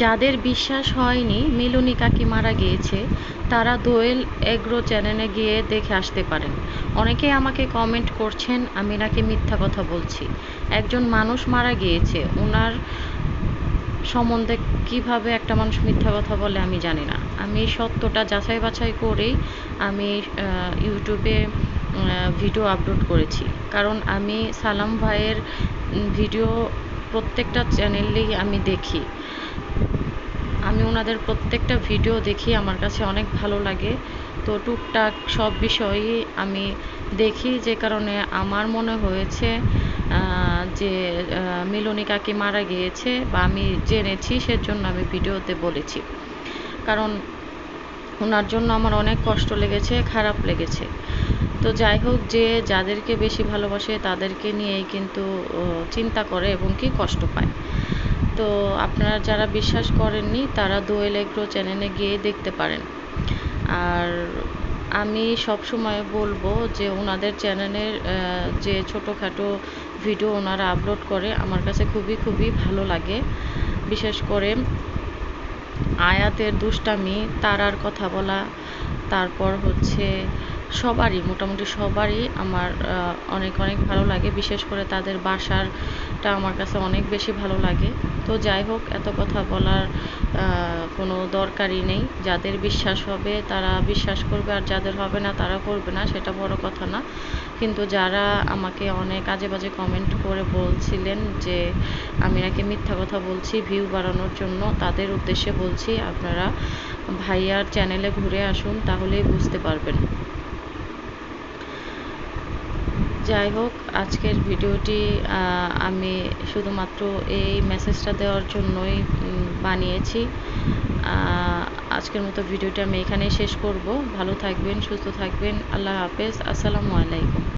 যাদের বিশ্বাস হয়নি মিলনী কাকি মারা গিয়েছে, তারা দোয়েল এগ্রো চ্যানেলে গিয়ে দেখে আসতে পারেন। অনেকেই আমাকে কমেন্ট করছেন, আমি নাকি মিথ্যা কথা বলছি। একজন মানুষ মারা গিয়েছে ওনার সম্বন্ধে কীভাবে একটা মানুষ মিথ্যা কথা বলে আমি জানি না। আমি সত্যটা যাচাই বাছাই করেই আমি ইউটিউবে ভিডিও আপলোড করেছি। কারণ আমি সালাম ভাইয়ের ভিডিও প্রত্যেকটা চ্যানেলেই আমি দেখি। আমি ওনাদের প্রত্যেকটা ভিডিও দেখি, আমার কাছে অনেক ভালো লাগে। তো টুকটাক সব বিষয়ই আমি দেখি, যে কারণে আমার মনে হয়েছে যে মিলনী কাকি মারা গিয়েছে বা আমি জেনেছি, সেজন্য আমি ভিডিওতে বলেছি। কারণ ওনার জন্য আমার অনেক কষ্ট লেগেছে, খারাপ লেগেছে। তো যাই হোক যে যাদেরকে বেশি ভালোবাসে তাদেরকে নিয়েই কিন্তু চিন্তা করে এবং কি কষ্ট পায়। তো আপনারা যারা বিশ্বাস করেননি তারা দোয়েল এগ্রো চ্যানেলে গিয়ে দেখতে পারেন। আর আমি সব সময় বলব যে ওনাদের চ্যানেলের যে ছোটোখাটো ভিডিও ওনারা আপলোড করে আমার কাছে খুবই খুবই ভালো লাগে। বিশেষ করে আয়াতের দুষ্টামি, তারার কথা বলা, তারপর হচ্ছে সবারই, মোটামুটি সবারই আমার অনেক অনেক ভালো লাগে। বিশেষ করে তাদের বাসারটা আমার কাছে অনেক বেশি ভালো লাগে। তো যাই হোক, এত কথা বলার কোনো দরকারই নেই। যাদের বিশ্বাস হবে, তারা বিশ্বাস করবে, আর যাদের হবে না, তারা করবে না, সেটা বড় কথা না। কিন্তু যারা আমাকে অনেক আজে বাজে কমেন্ট করে বলছিলেন যে, আমি নাকি মিথ্যা কথা বলছি ভিউ বাড়ানোর জন্য, তাদের উদ্দেশ্যে বলছি, আপনারা ভাইয়ার চ্যানেলে ঘুরে আসুন, তাহলেই বুঝতে পারবেন। যাই হোক, আজকের ভিডিওটি আমি শুধুমাত্র এই মেসেজটা দেওয়ার জন্যই বানিয়েছি। আজকের মতো ভিডিওটা আমি এখানেই শেষ করব। ভালো থাকবেন, সুস্থ থাকবেন। আল্লাহ হাফেজ। আসসালামু আলাইকুম।